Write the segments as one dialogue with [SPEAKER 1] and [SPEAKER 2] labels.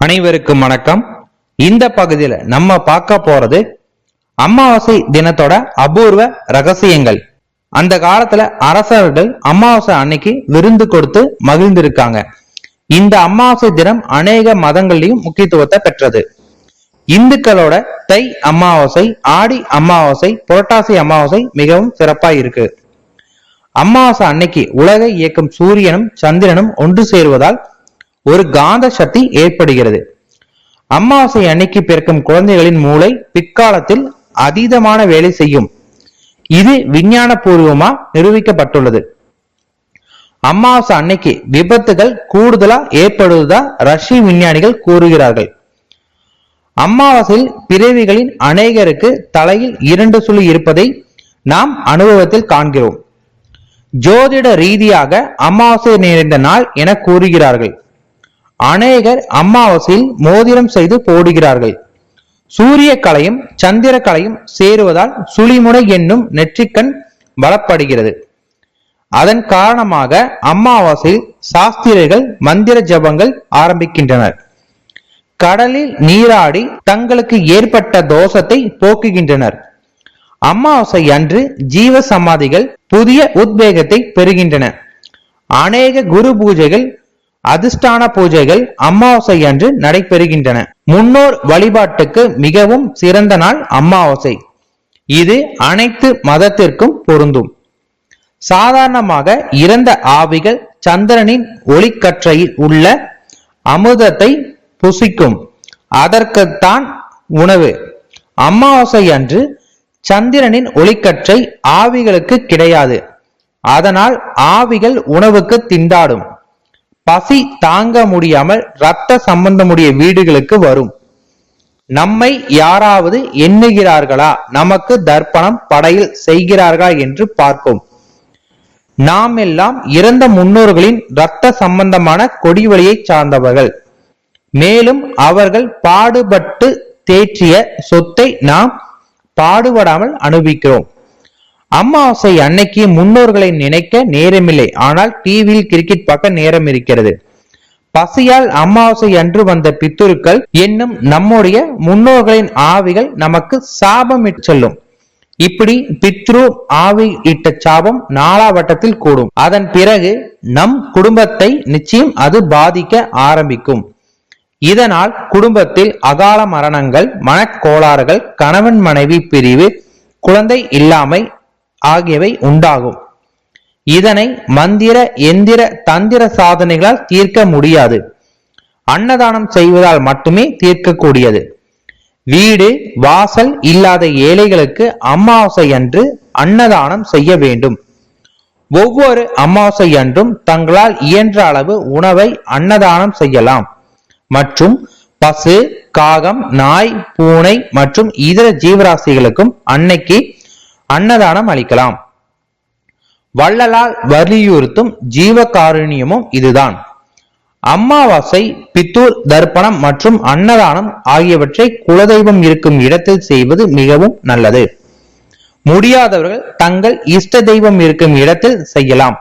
[SPEAKER 1] அனைவருக்கும் வணக்கம். இந்த பகுதியில நம்ம பார்க்க போறது அமாவாசை தினத்தோட அபூர்வ ரகசியங்கள். அந்த காலத்துல அரசர்கள் அமாவாசை அன்னைக்கு விருந்து கொடுத்து மகிழ்ந்திருக்காங்க. இந்த அமாவாசை தினம் அநேக மதங்கள்லயும் முக்கியத்துவத்தை பெற்றது. இந்துக்களோட தை அமாவாசை ஆடி அமாவாசை புரட்டாசி அமாவாசை மிகவும் சிறப்பா இருக்கு. அமாவாசை அன்னைக்கு உலகை இயக்கும் சூரியனும் சந்திரனும் ஒன்று சேருவதால் ஒரு காந்த சக்தி ஏற்படுகிறது. அமாவாசை அன்னைக்கு பிறக்கும் குழந்தைகளின் மூளை பிற்காலத்தில் அதீதமான வேலை செய்யும். இது விஞ்ஞான பூர்வமா நிரூபிக்கப்பட்டுள்ளது. அமாவாசை அன்னைக்கு விபத்துகள் கூடுதலா ஏற்படுவதா ரஷ்ய விஞ்ஞானிகள் கூறுகிறார்கள். அமாவாசையில் பிறவிகளின் அநேகருக்கு தலையில் இரண்டு சுழி இருப்பதை நாம் அனுபவத்தில் காண்கிறோம். ஜோதிட ரீதியாக அமாவாசை நிறைந்த நாள் என கூறுகிறார்கள். அநேகர் அமாவாசையில் மோதிரம் செய்து போடுகிறார்கள். சூரிய கலையும் சந்திர கலையும் சேருவதால் சுழிமுனை என்னும் நெற்றிக்கண் பலப்படுகிறது அதன் காரணமாக அமாவாசையில் சாஸ்திரிகள் மந்திர ஜபங்கள் ஆரம்பிக்கின்றனர். கடலில் நீராடி தங்களுக்கு ஏற்பட்ட தோஷத்தை போக்குகின்றனர். அமாவாசை அன்று ஜீவ சமாதிகள் புதிய உத்வேகத்தை பெறுகின்றன. அநேக குரு பூஜைகள் அதிர்ஷ்டான பூஜைகள் அமாவாசை அன்று நடைபெறுகின்றன. முன்னோர் வழிபாட்டுக்கு மிகவும் சிறந்த நாள் அமாவாசை இது அனைத்து மதத்திற்கும் பொருந்தும். சாதாரணமாக இறந்த ஆவிகள் சந்திரனின் ஒளிக்கற்றையில் உள்ள அமுதத்தை புசிக்கும். அதற்குத்தான் உணவு. அமாவாசை அன்று சந்திரனின் ஒளிக்கற்றை ஆவிகளுக்கு கிடையாது. அதனால் ஆவிகள் உணவுக்கு திண்டாடும். பசி தாங்க முடியாமல் ரத்த சம்பந்தமுடைய வீடுகளுக்கு வரும். நம்மை யாராவது எண்ணுகிறார்களா? நமக்கு தர்ப்பணம் படையில் செய்கிறார்களா என்று பார்ப்போம். நாம் எல்லாம் இறந்த முன்னோர்களின் இரத்த சம்பந்தமான கொடிவழியை சார்ந்தவர்கள். மேலும் அவர்கள் பாடுபட்டு தேற்றிய சொத்தை நாம் பாடுபடாமல் அனுபவிக்கிறோம். அமாவாசை அன்னைக்கு முன்னோர்களை நினைக்க நேரமில்லை. ஆனால் டிவியில் கிரிக்கெட் பார்க்க நேரம் இருக்கிறது. பசியால் அமாவாசை அன்று வந்த பித்துருக்கள் என்னும் நம்முடைய முன்னோர்களின் ஆவிகள் நமக்கு சாபம் செல்லும். இப்படி பித்ரு ஆவி இட்ட சாபம் நாலாவட்டத்தில் கூடும். அதன் பிறகு நம் குடும்பத்தை நிச்சயம் அது பாதிக்க ஆரம்பிக்கும். இதனால் குடும்பத்தில் அகால மரணங்கள் மனக்கோளாறுகள் கணவன் மனைவி பிரிவு குழந்தை இல்லாமை ஆகியவை உண்டாகும். இதனை மந்திர எந்திர தந்திர சாதனைகளால் தீர்க்க முடியாது. அன்னதானம் செய்வதால் மட்டுமே தீர்க்கக்கூடியது. வீடு வாசல் இல்லாத ஏழைகளுக்கு அமாவாசை அன்று அன்னதானம் செய்ய வேண்டும். ஒவ்வொரு அமாவாசை அன்றும் தங்களால் இயன்ற அளவு உணவை அன்னதானம் செய்யலாம். மற்றும் பசு காகம் நாய் பூனை மற்றும் இதர ஜீவராசிகளுக்கும் அன்னைக்கு அன்னதானம் அளிக்கலாம். வள்ளலால் வலியுறுத்தும் ஜீவகாருண்யமும் இதுதான். அமாவாசை பித்தூர் தர்ப்பணம் மற்றும் அன்னதானம் ஆகியவற்றை குலதெய்வம் இருக்கும் இடத்தில் செய்வது மிகவும் நல்லது. முடியாதவர்கள் தங்கள் இஷ்ட தெய்வம் இருக்கும் இடத்தில் செய்யலாம்.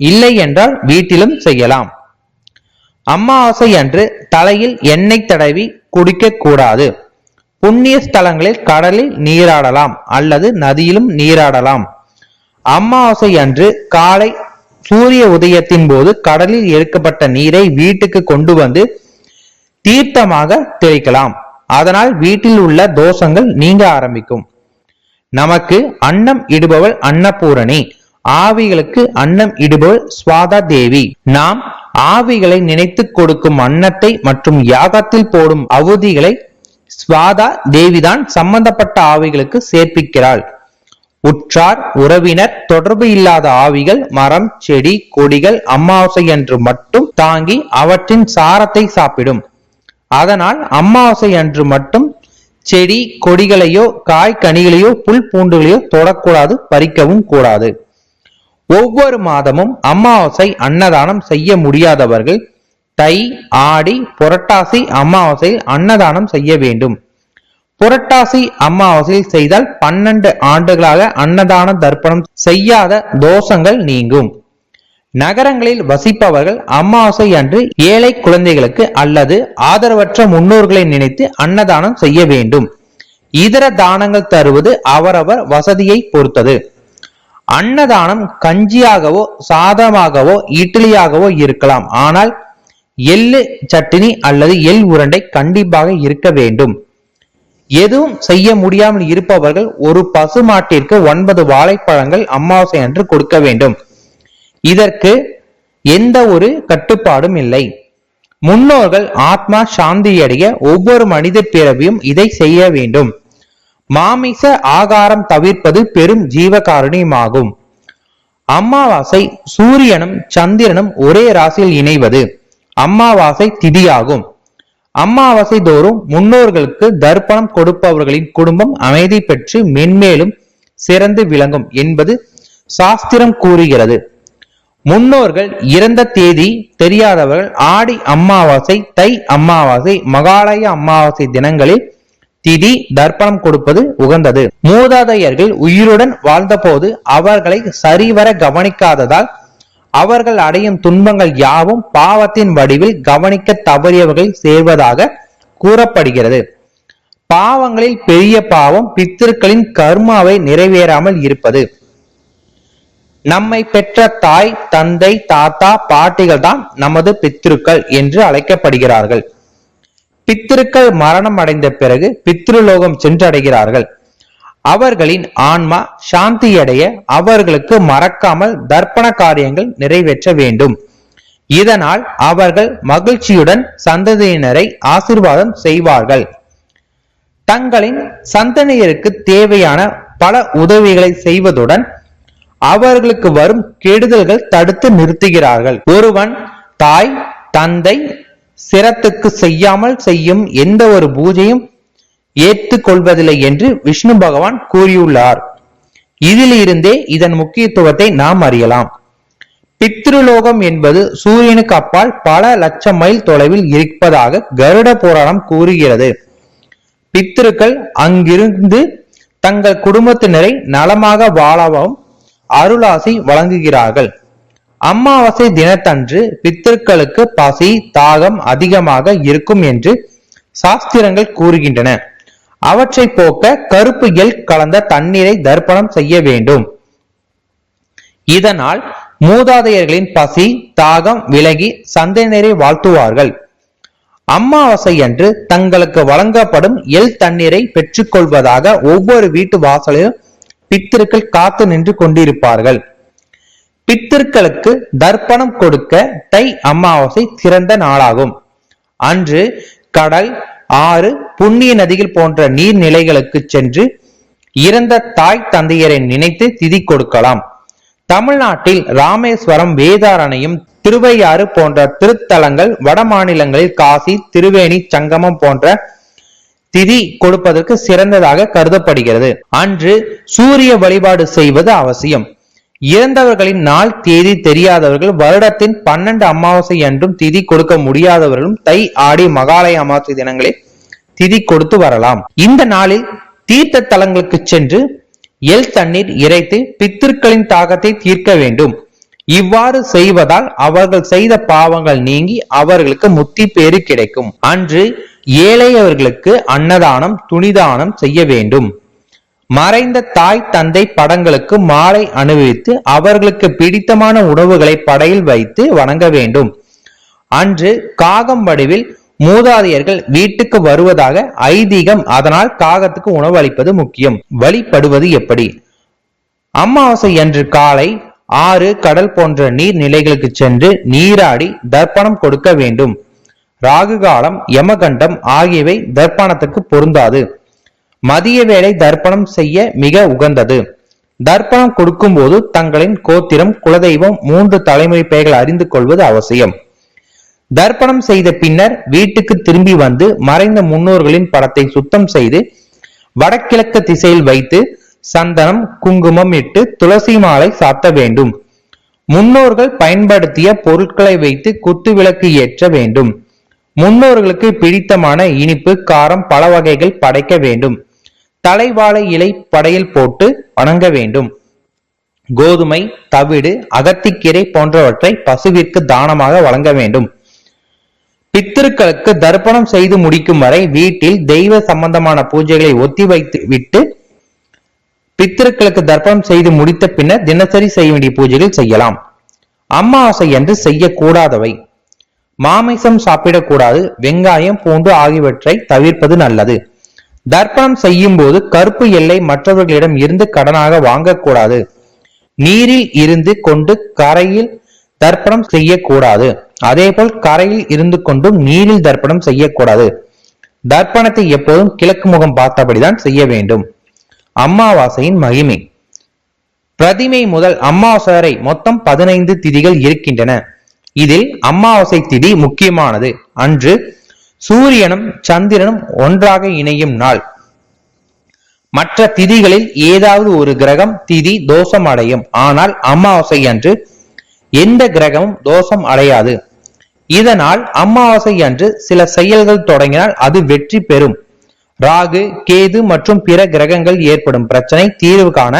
[SPEAKER 1] இல்லை என்றால் வீட்டிலும் செய்யலாம். அம்மாவாசை அன்று தலையில் எண்ணெய் தடவி குடிக்க கூடாது புண்ணிய ஸ்தலங்களில் கடலில் நீராடலாம் அல்லது நதியிலும் நீராடலாம். அமாவாசை அன்று காலை சூரிய உதயத்தின் போது கடலில் எடுக்கப்பட்ட நீரை வீட்டுக்கு கொண்டு வந்து தீர்த்தமாக தெளிக்கலாம். அதனால் வீட்டில் உள்ள தோஷங்கள் நீங்க ஆரம்பிக்கும். நமக்கு அன்னம் இடுபவள் அன்னபூரணி. ஆவிகளுக்கு அன்னம் இடுபவள் சுவாதா தேவி. நாம் ஆவிகளை நினைத்து கொடுக்கும் அன்னத்தை மற்றும் யாகத்தில் போடும் அவதிகளை ஸ்வாதா தேவிதான் சம்பந்தப்பட்ட ஆவிகளுக்கு சேர்ப்பிக்கிறாள். உற்றார் உறவினர் தொடர்பு இல்லாத ஆவிகள் மரம் செடி கொடிகள் அமாவாசை என்று மட்டும் தாங்கி அவற்றின் சாரத்தை சாப்பிடும். அதனால் அமாவாசை அன்று மட்டும் செடி கொடிகளையோ காய் கனிகளையோ புல் பூண்டுகளையோ தொடக்கூடாது பறிக்கவும் கூடாது. ஒவ்வொரு மாதமும் அமாவாசை அன்னதானம் செய்ய முடியாதவர்கள் தை ஆடி புரட்டாசி அமாவாசையில் அன்னதானம் செய்ய வேண்டும். புரட்டாசி அமாவாசையில் செய்தால் பன்னெண்டு ஆண்டுகளாக அன்னதான தர்ப்பணம் செய்யாத தோஷங்கள் நீங்கும். நகரங்களில் வசிப்பவர்கள் அமாவாசை அன்று ஏழை குழந்தைகளுக்கு அல்லது ஆதரவற்ற முன்னோர்களை நினைத்து அன்னதானம் செய்ய வேண்டும். இதர தானங்கள் தருவது அவரவர் வசதியை பொறுத்தது. அன்னதானம் கஞ்சியாகவோ சாதமாகவோ இட்லியாகவோ இருக்கலாம். ஆனால் எள்ளு சட்டினி அல்லது எள் உருண்டை கண்டிப்பாக இருக்க வேண்டும். எதுவும் செய்ய முடியாமல் இருப்பவர்கள் ஒரு பசுமாட்டிற்கு ஒன்பது வாழைப்பழங்கள் அமாவாசை அன்று கொடுக்க வேண்டும். இதற்கு எந்த ஒரு கட்டுப்பாடும் இல்லை. முன்னோர்கள் ஆத்மா சாந்தியடைய ஒவ்வொரு மனித பிறவியும் இதை செய்ய வேண்டும். மாமிச ஆகாரம் தவிர்ப்பது பெரும் ஜீவகாரணியமாகும். அமாவாசை சூரியனும் சந்திரனும் ஒரே ராசியில் இணைவது. அம்மாவாசை திதியாகும். அமாவாசை தோறும் முன்னோர்களுக்கு தர்ப்பணம் கொடுப்பவர்களின் குடும்பம் அமைதி பெற்று மென்மேலும் சிறந்து விளங்கும் என்பது சாஸ்திரம் கூறுகிறது. முன்னோர்கள் இறந்த தேதி தெரியாதவர்கள் ஆடி அமாவாசை தை அமாவாசை மகாலய அமாவாசை தினங்களில் திதி தர்ப்பணம் கொடுப்பது உகந்தது. மூதாதையர்கள் உயிருடன் வாழ்ந்தபோது அவர்களை சரிவர கவனிக்காததால் அவர்கள் அடையும் துன்பங்கள் யாவும் பாவத்தின் வடிவில் கவனிக்க தவறியவர்கள் சேர்வதாக கூறப்படுகிறது. பாவங்களில் பெரிய பாவம் பித்திருக்களின் கர்மாவை நிறைவேறாமல் இருப்பது. நம்மை பெற்ற தாய் தந்தை தாத்தா பாட்டிகள் தான் நமது பித்திருக்கள் என்று அழைக்கப்படுகிறார்கள். பித்திருக்கள் மரணம் அடைந்த பிறகு பித்ருலோகம் சென்றடைகிறார்கள். அவர்களின் ஆன்மா சாந்தியடைய அவர்களுக்கு மறக்காமல் தர்ப்பண காரியங்கள் நிறைவேற்ற வேண்டும். இதனால் அவர்கள் மகிழ்ச்சியுடன் சந்ததியினரை ஆசிர்வாதம் செய்வார்கள். தங்களின் சந்ததியருக்கு தேவையான பல உதவிகளை செய்வதுடன் அவர்களுக்கு வரும் கெடுதல்கள் தடுத்து நிறுத்துகிறார்கள். ஒருவன் தாய் தந்தை சிரத்துக்கு செய்யாமல் செய்யும் எந்த ஒரு பூஜையும் ஏற்றுக்கொள்வதில்லை என்று விஷ்ணு பகவான் கூறியுள்ளார். இதிலிருந்தே இதன் முக்கியத்துவத்தை நாம் அறியலாம். பித்ருலோகம் என்பது சூரியனுக்கு அப்பால் பல லட்சம் மைல் தொலைவில் இருப்பதாக கருட புராணம் கூறுகிறது. பித்திருக்கள் அங்கிருந்து தங்கள் குடும்பத்தினரை நலமாக வாழவும் அருளாசி வழங்குகிறார்கள். அமாவாசை தினத்தன்று பித்திருக்களுக்கு பசி தாகம் அதிகமாக இருக்கும் என்று சாஸ்திரங்கள் கூறுகின்றன. அவற்றை போக்க கருப்பு எல் கலந்த தண்ணீரை தர்ப்பணம் செய்ய வேண்டும். இதனால் மூதாதையர்களின் பசி தாகம் விலகி சந்தையினரை வாழ்த்துவார்கள். அம்மாவாசை அன்று தங்களுக்கு வழங்கப்படும் எல் தண்ணீரை பெற்றுக்கொள்வதாக ஒவ்வொரு வீட்டு வாசலிலும் பித்திருக்கள் காத்து நின்று கொண்டிருப்பார்கள். பித்திருக்களுக்கு தர்ப்பணம் கொடுக்க தை அமாவாசை சிறந்த நாளாகும். அன்று கடல் ஆறு புண்ணிய நதிகள் போன்ற நீர்நிலைகளுக்கு சென்று இறந்த தாய் தந்தையரை நினைத்து திதி கொடுக்கலாம். தமிழ்நாட்டில் ராமேஸ்வரம் வேதாரணையும் திருவையாறு போன்ற திருத்தலங்கள் வட மாநிலங்களில் காசி திருவேணி சங்கமம் போன்ற திதி கொடுப்பதற்கு சிறந்ததாக கருதப்படுகிறது. அன்று சூரிய வழிபாடு செய்வது அவசியம். இறந்தவர்களின் நாள் தேதி தெரியாதவர்கள் வருடத்தின் பன்னெண்டு அமாவாசை என்றும் திதி கொடுக்க முடியாதவர்களும் தை ஆடி மகாலய அமாவாசை தினங்களில் திதி கொடுத்து வரலாம். இந்த நாளில் தீர்த்த தலங்களுக்கு சென்று எல் தண்ணீர் இறைத்து பித்திருக்களின் தாகத்தை தீர்க்க வேண்டும். இவ்வாறு செய்வதால் அவர்கள் செய்த பாவங்கள் நீங்கி அவர்களுக்கு முத்தி பேறு கிடைக்கும். அன்று ஏழையவர்களுக்கு அன்னதானம் துணிதானம் செய்ய வேண்டும். மறைந்த தாய் தந்தை படங்களுக்கு மாலை அணிவித்து அவர்களுக்கு பிடித்தமான உணவுகளை படையில் வைத்து வணங்க வேண்டும். அன்று காகம் வடிவில் மூதாதையர்கள் வீட்டுக்கு வருவதாக ஐதீகம் அதனால் காகத்துக்கு உணவு அளிப்பது முக்கியம். வழிபடுவது எப்படி? அமாவாசை அன்று காலை ஆறு கடல் போன்ற நீர் நிலைகளுக்கு சென்று நீராடி தர்ப்பணம் கொடுக்க வேண்டும். ராகு காலம் யமகண்டம் ஆகியவை தர்ப்பணத்துக்கு பொருந்தாது. மதிய வேளை தர்ப்பணம் செய்ய மிக உகந்தது. தர்ப்பணம் கொடுக்கும்போது தங்களின் கோத்திரம் குலதெய்வம் மூன்று தலைமுறை பெயர்கள் அறிந்து கொள்வது அவசியம். தர்ப்பணம் செய்த பின்னர் வீட்டுக்கு திரும்பி வந்து மறைந்த முன்னோர்களின் படத்தை சுத்தம் செய்து வடகிழக்கு திசையில் வைத்து சந்தனம் குங்குமம் இட்டு துளசி மாலை சாத்த வேண்டும். முன்னோர்கள் பயன்படுத்திய பொருட்களை வைத்து குத்து விளக்கு ஏற்ற வேண்டும். முன்னோர்களுக்கு பிடித்தமான இனிப்பு காரம் பல வகைகள் படைக்க வேண்டும். தலைவாழை இலை படையில் போட்டு வணங்க வேண்டும். கோதுமை தவிடு அகத்திக்கீரை போன்றவற்றை பசுவிற்கு தானமாக வழங்க வேண்டும். பித்திருக்களுக்கு தர்ப்பணம் செய்து முடிக்கும் வரை வீட்டில் தெய்வ சம்பந்தமான பூஜைகளை ஒத்தி வைத்து விட்டு பித்திருக்களுக்கு தர்ப்பணம் செய்து முடித்த பின்னர் தினசரி செய்ய வேண்டிய பூஜைகள் செய்யலாம். அமாவாசை என்று செய்யக்கூடாதவை. மாமிசம் சாப்பிடக்கூடாது. வெங்காயம் பூண்டு ஆகியவற்றை தவிர்ப்பது நல்லது. தர்ப்பணம் செய்யும் போது கருப்பு எல்லை மற்றவர்களிடம் இருந்து கடனாக வாங்கக்கூடாது. நீரில் இருந்து கொண்டு கரையில் தர்ப்பணம் செய்யக்கூடாது. அதேபோல் கரையில் இருந்து கொண்டும் நீரில் தர்ப்பணம் செய்யக்கூடாது. தர்ப்பணத்தை எப்போதும் கிழக்கு முகம் பார்த்தபடிதான் செய்ய வேண்டும். அமாவாசையின் மகிமை. பிரதிமை முதல் அம்மாவாசை வரை மொத்தம் பதினைந்து திதிகள் இருக்கின்றன. இதில் அம்மாவாசை திதி முக்கியமானது. அன்று சூரியனும் சந்திரனும் ஒன்றாக இணையும் நாள். மற்ற திதிகளில் ஏதாவது ஒரு கிரகம் திதி தோஷம் அடையும். ஆனால் அமாவாசை அன்று எந்த கிரகமும் தோஷம் அடையாது. இதனால் அமாவாசை அன்று சில செயல்கள் தொடங்கினால் அது வெற்றி பெறும். ராகு கேது மற்றும் பிற கிரகங்கள் ஏற்படும் பிரச்சனை தீர்வு காண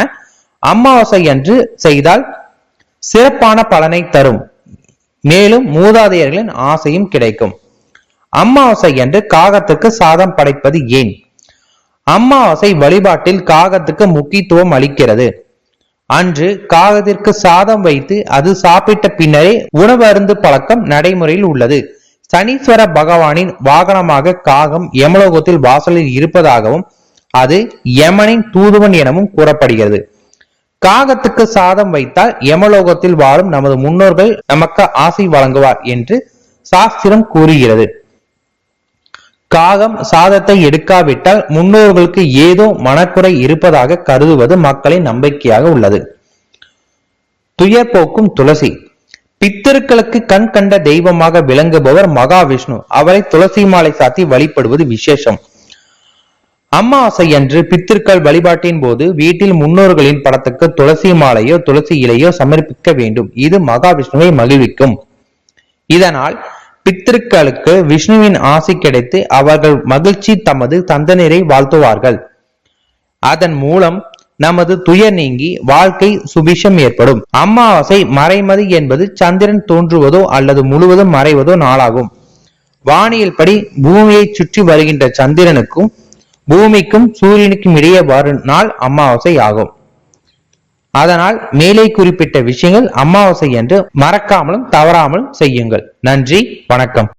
[SPEAKER 1] அமாவாசை அன்று செய்தால் சிறப்பான பலனை தரும். மேலும் மூதாதையர்களின் ஆசையும் கிடைக்கும். அமாவாசை என்று காகத்துக்கு சாதம் படைப்பது ஏன்? அமாவாசை வழிபாட்டில் காகத்துக்கு முக்கியத்துவம் அளிக்கிறது. அன்று காகத்திற்கு சாதம் வைத்து அது சாப்பிட்ட பின்னரே உணவு அருந்து பழக்கம் நடைமுறையில் உள்ளது. சனீஸ்வர பகவானின் வாகனமாக காகம் யமலோகத்தில் வாசலில் இருப்பதாகவும் அது யமனின் தூதுவன் எனவும் கூறப்படுகிறது. காகத்துக்கு சாதம் வைத்தால் யமலோகத்தில் வாழும் நமது முன்னோர்கள் நமக்கு ஆசை வழங்குவார் என்று சாஸ்திரம் கூறுகிறது. காகம் சாதத்தை எடுக்காவிட்டால் முன்னோர்களுக்கு ஏதோ மனக்குறை இருப்பதாக கருதுவது மக்களின் நம்பிக்கையாக உள்ளது. துயர் போக்கும் துளசி. பித்தர்களுக்கு கண் கண்ட தெய்வமாக விளங்குபவர் மகாவிஷ்ணு. அவரை துளசி மாலை சாத்தி வழிபடுவது விசேஷம். அம்மாசை அன்று பித்திருக்கள் வழிபாட்டின் போது வீட்டில் முன்னோர்களின் படத்துக்கு துளசி மாலையோ துளசி இலையோ சமர்ப்பிக்க வேண்டும். இது மகாவிஷ்ணுவை மகிழ்விக்கும். இதனால் பித்திருக்களுக்கு விஷ்ணுவின் ஆசி கிடைத்து அவர்கள் மகிழ்ச்சி தமது தந்தனரை வாழ்த்துவார்கள். அதன் மூலம் நமது துயர் நீங்கி வாழ்க்கை சுபிஷம் ஏற்படும். அமாவாசை மறைமதி என்பது சந்திரன் தோன்றுவதோ அல்லது முழுவதும் மறைவதோ நாளாகும். வானியல் படி பூமியை சுற்றி வருகின்ற சந்திரனுக்கும் பூமிக்கும் சூரியனுக்கும் இடையே வரும் நாள் அமாவாசை ஆகும். அதனால் மேலே குறிப்பிட்ட விஷயங்கள் அமாவாசை என்று மறக்காமலும் தவறாமலும் செய்யுங்கள். நன்றி வணக்கம்.